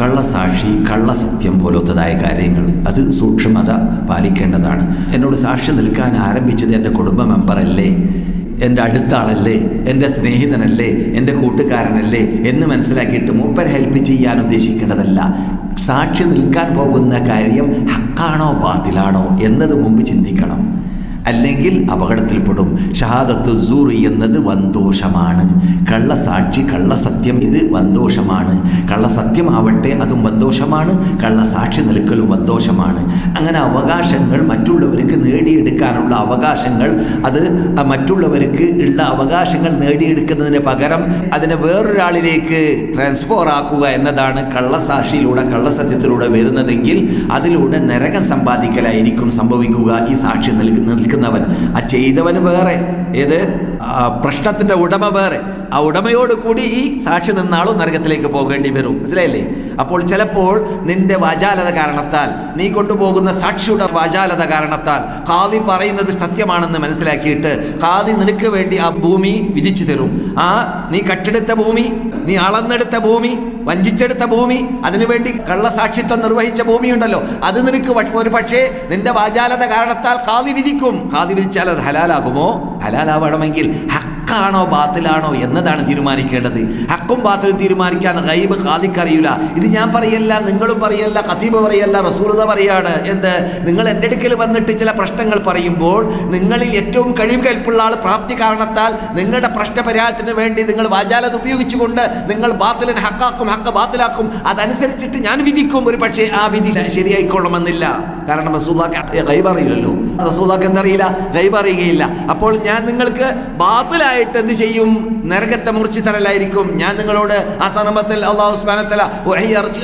കള്ളസാക്ഷി കള്ളസത്യം പോലത്തതായ കാര്യങ്ങൾ. അത് സൂക്ഷ്മത പാലിക്കേണ്ടതാണ്. എന്നോട് സാക്ഷി നിൽക്കാൻ ആരംഭിച്ചത് എന്റെ കുടുംബ മെമ്പറല്ലേ? എന്റെ അടുത്ത ആളല്ലേ എന്റെ സ്നേഹിതനല്ലേ? എന്റെ കൂട്ടുകാരനല്ലേ? എന്ന് മനസ്സിലാക്കിയിട്ട് മൂപ്പർ ഹെൽപ്പ് ചെയ്യാൻ ഉദ്ദേശിക്കേണ്ടതല്ല. സാക്ഷി നിൽക്കാൻ പോകുന്ന കാര്യം ഹക്കാണോ ബാത്തിലാണോ എന്നത് മുമ്പ് ചിന്തിക്കണം. അല്ലെങ്കിൽ അപകടത്തിൽപ്പെടും. ഷഹാദത്ത് സൂറി എന്നത് വന്തോഷമാണ്. കള്ളസാക്ഷി കള്ളസത്യം ഇത് വന്തോഷമാണ്. കള്ളസത്യമാവട്ടെ അതും വന്തോഷമാണ്. കള്ളസാക്ഷി നിൽക്കലും വന്തോഷമാണ്. അങ്ങനെ അവകാശങ്ങൾ മറ്റുള്ളവർക്ക് നേടിയെടുക്കാനുള്ള അവകാശങ്ങൾ അത് മറ്റുള്ളവർക്ക് ഉള്ള അവകാശങ്ങൾ നേടിയെടുക്കുന്നതിന് പകരം അതിനെ വേറൊരാളിലേക്ക് ട്രാൻസ്ഫോർ ആക്കുക എന്നതാണ് കള്ളസാക്ഷിയിലൂടെ കള്ളസത്യത്തിലൂടെ വരുന്നതെങ്കിൽ അതിലൂടെ നരകം സമ്പാദിക്കലായിരിക്കും സംഭവിക്കുക ഈ സാക്ഷി നിൽക്കുന്നവൻ. ആ ചെയ്തവന് വേറെ ഏത്? പ്രശ്നത്തിന്റെ ഉടമ വേറെ. ആ ഉടമയോട് കൂടി ഈ സാക്ഷി നിന്നാളും നരകത്തിലേക്ക് പോകേണ്ടി വരും. മനസ്സിലായില്ലേ? അപ്പോൾ ചിലപ്പോൾ നിന്റെ വാചാലത കാരണത്താൽ നീ കൊണ്ടുപോകുന്ന സാക്ഷിയുടെ വാചാലത കാരണത്താൽ കാതി പറയുന്നത് സത്യമാണെന്ന് മനസ്സിലാക്കിയിട്ട് കാതി നിനക്ക് വേണ്ടി ആ ഭൂമി വിധിച്ചു തരും. ആ നീ കട്ടെടുത്ത ഭൂമി നീ അളന്നെടുത്ത ഭൂമി വഞ്ചിച്ചെടുത്ത ഭൂമി അതിനുവേണ്ടി കള്ളസാക്ഷിത്വം നിർവഹിച്ച ഭൂമിയുണ്ടല്ലോ. അത് നിനക്ക് ഒരു പക്ഷേ നിന്റെ വാചാലത കാരണത്താൽ കാതി വിധിക്കും. കാതി വിധിച്ചാൽ അത് ഹലാലാകുമോ? ഹലാലാവണമെങ്കിൽ ഹക്കാണോ ബാത്തിലാണോ എന്നതാണ് തീരുമാനിക്കേണ്ടത്. ഹക്കും ബാത്തിലും തീരുമാനിക്കാൻ ഗൈബ് കാതിക്കറിയില്ല ഇത് ഞാൻ പറയല്ല നിങ്ങളും പറയല്ല ഖതീബ് പറയല്ല റസൂലത പറയാണ്. എന്ത്? നിങ്ങൾ എന്റെ അടുക്കൽ വന്നിട്ട് ചില പ്രശ്നങ്ങൾ പറയുമ്പോൾ നിങ്ങളിൽ ഏറ്റവും കഴിവ് കൽപ്പുള്ള ആൾ പ്രാപ്തി കാരണത്താൽ നിങ്ങളുടെ പ്രശ്നപരിഹാരത്തിന് വേണ്ടി നിങ്ങൾ വാചാലത ഉപയോഗിച്ചുകൊണ്ട് നിങ്ങൾ ബാത്തിലിന് ഹക്കാക്കും ഹക്ക ബാത്തിലാക്കും. അതനുസരിച്ചിട്ട് ഞാൻ വിധിക്കും. ഒരു പക്ഷേ ആ വിധി ശരിയായിക്കൊള്ളണമെന്നില്ല. കാരണം റസൂദാക്ക് ഗൈബ് അറിയില്ലല്ലോ. റസൂദാക്ക് എന്തറിയില്ല? ഗൈബ് അറിയുകയില്ല. അപ്പോൾ ഞാൻ നിങ്ങൾക്ക് ബാത്തിലായിട്ട് എന്ത് ചെയ്യും? നരകത്തെ മുറിച്ചു തരലായിരിക്കും. ഞാൻ നിങ്ങളോട് ആ സന്ദർഭത്തിൽ അള്ളാഹു സ്മാനത്തല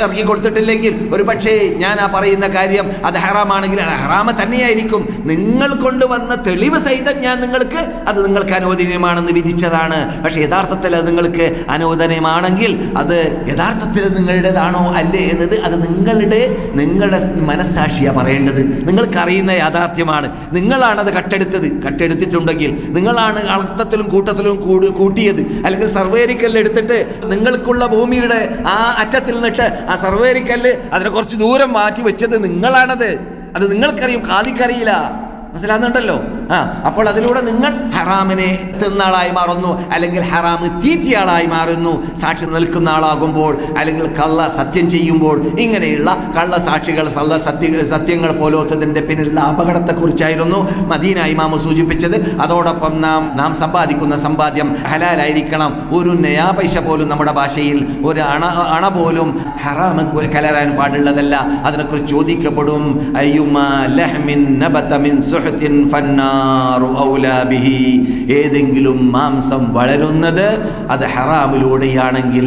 ഇറക്കി കൊടുത്തിട്ടില്ലെങ്കിൽ ഒരു പക്ഷേ ഞാൻ ആ പറയുന്ന കാര്യം അത് ഹറാമാണെങ്കിൽ ഹറാമ തന്നെയായിരിക്കും. നിങ്ങൾ കൊണ്ടുവന്ന തെളിവ് സഹിതം ഞാൻ നിങ്ങൾക്ക് അത് നിങ്ങൾക്ക് അനുവദനീയമാണെന്ന് വിധിച്ചതാണ്. പക്ഷേ യഥാർത്ഥത്തിൽ അത് നിങ്ങൾക്ക് അനുവദനീയമാണെങ്കിൽ അത് യഥാർത്ഥത്തിൽ നിങ്ങളുടേതാണോ അല്ലേ എന്നത് അത് നിങ്ങളുടെ നിങ്ങളുടെ മനസ്സാക്ഷിയാണ് പറയേണ്ടത്. നിങ്ങൾക്കറിയുന്ന യാഥാർത്ഥ്യമാണ്. നിങ്ങളാണ് അത് കട്ടെടുത്തത്. കട്ടെടുത്തിട്ടുണ്ടെങ്കിൽ നിങ്ങളാണ് അർത്ഥത്തിലും കൂട്ടത്തിലും കൂടി കൂട്ടിയത്. അല്ലെങ്കിൽ സർവേരിക്കല്ല് എടുത്തിട്ട് നിങ്ങൾക്കുള്ള ഭൂമിയുടെ ആ അറ്റത്തിൽ നിന്നിട്ട് ആ സർവേരിക്കല്ല് അതിനെ കുറച്ച് ദൂരം മാറ്റി വെച്ചത് നിങ്ങളാണത്. അത് നിങ്ങൾക്കറിയും കാതിക്കറിയില്ല. മനസ്സിലാകുന്നുണ്ടല്ലോ ആ അപ്പോൾ അതിലൂടെ നിങ്ങൾ ഹറാമിനെ തിന്നാളായി മാറുന്നു അല്ലെങ്കിൽ ഹറാമ് തീറ്റിയാളായി മാറുന്നു സാക്ഷി നിൽക്കുന്ന ആളാകുമ്പോൾ അല്ലെങ്കിൽ കള്ള സത്യം ചെയ്യുമ്പോൾ ഇങ്ങനെയുള്ള കള്ള സാക്ഷികൾ കള്ള സത്യ സത്യങ്ങൾ പോലോത്തതിന്റെ പിന്നിലുള്ള അപകടത്തെക്കുറിച്ചായിരുന്നു മദീന ഇമാമ സൂചിപ്പിച്ചത്. അതോടൊപ്പം നാം നാം സമ്പാദിക്കുന്ന സമ്പാദ്യം ഹലാലായിരിക്കണം. ഒരു നയാ പൈസ പോലും നമ്മുടെ ഭാഷയിൽ ഒരു അണ അണ പോലും ഹറാമ് കലരാൻ പാടുള്ളതല്ല. അതിനെക്കുറിച്ച് ചോദിക്കപ്പെടും അയ്യുമ ലഹ്മിൻ മിൻ സുഹ്തിൻ ഫന്നാറു ഔലാ ബിഹി. ഏതെങ്കിലും മാംസം വളരുന്നത് അത് ഹറാമിലൂടെയാണെങ്കിൽ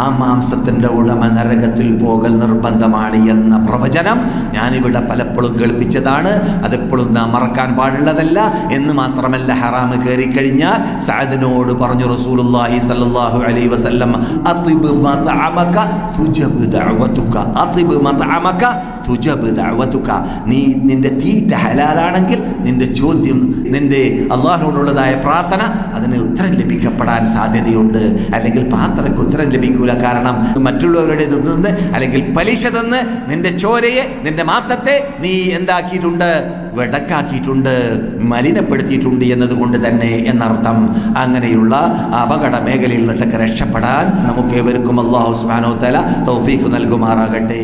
ആ മാംസത്തിന്റെ ഉടമ നരകത്തിൽ പോകൽ നിർബന്ധമാണ് എന്ന പ്രവചനം ഞാനിവിടെ പലപ്പോഴും കേൾപ്പിച്ചതാണ്. അതെപ്പോഴും നാം മറക്കാൻ പാടുള്ളതല്ല. എന്ന് മാത്രമല്ല ഹറാമ് കയറിക്കഴിഞ്ഞാൽ സഅദിനോട് പറഞ്ഞു റസൂലുള്ളാഹി സല്ലല്ലാഹു അലൈഹി വസല്ലം അതിബ് മതഅമക തുജബ് ദഅവതുക. അതിബ് മതഅമക തുജബ് ദഅവതുക. നീ നിന്റെ തീറ്റ ഹലാലാണെങ്കിൽ നിന്റെ ചോദ്യം നിന്റെ അള്ളാഹിനോടുള്ളതായ പ്രാർത്ഥന അതിന് ഉത്തരം ലഭിക്കപ്പെടാൻ സാധ്യതയുണ്ട്. അല്ലെങ്കിൽ പാത്രയ്ക്ക് ഉത്തരം ലഭിക്കൂല. കാരണം മറ്റുള്ളവരുടെ നിന്ന് അല്ലെങ്കിൽ പലിശ തന്ന് നിന്റെ ചോരയെ നിന്റെ മാംസത്തെ നീ എന്താക്കിയിട്ടുണ്ട്? വെടക്കാക്കിയിട്ടുണ്ട്. മലിനപ്പെടുത്തിയിട്ടുണ്ട് എന്നതുകൊണ്ട് തന്നെ എന്നർത്ഥം. അങ്ങനെയുള്ള അപകട മേഖലയിൽ നിന്നൊക്കെ രക്ഷപ്പെടാൻ നമുക്ക് ഏവർക്കും അള്ളാഹു വ തആല തൗഫീഖ് നൽകുമാറാകട്ടെ.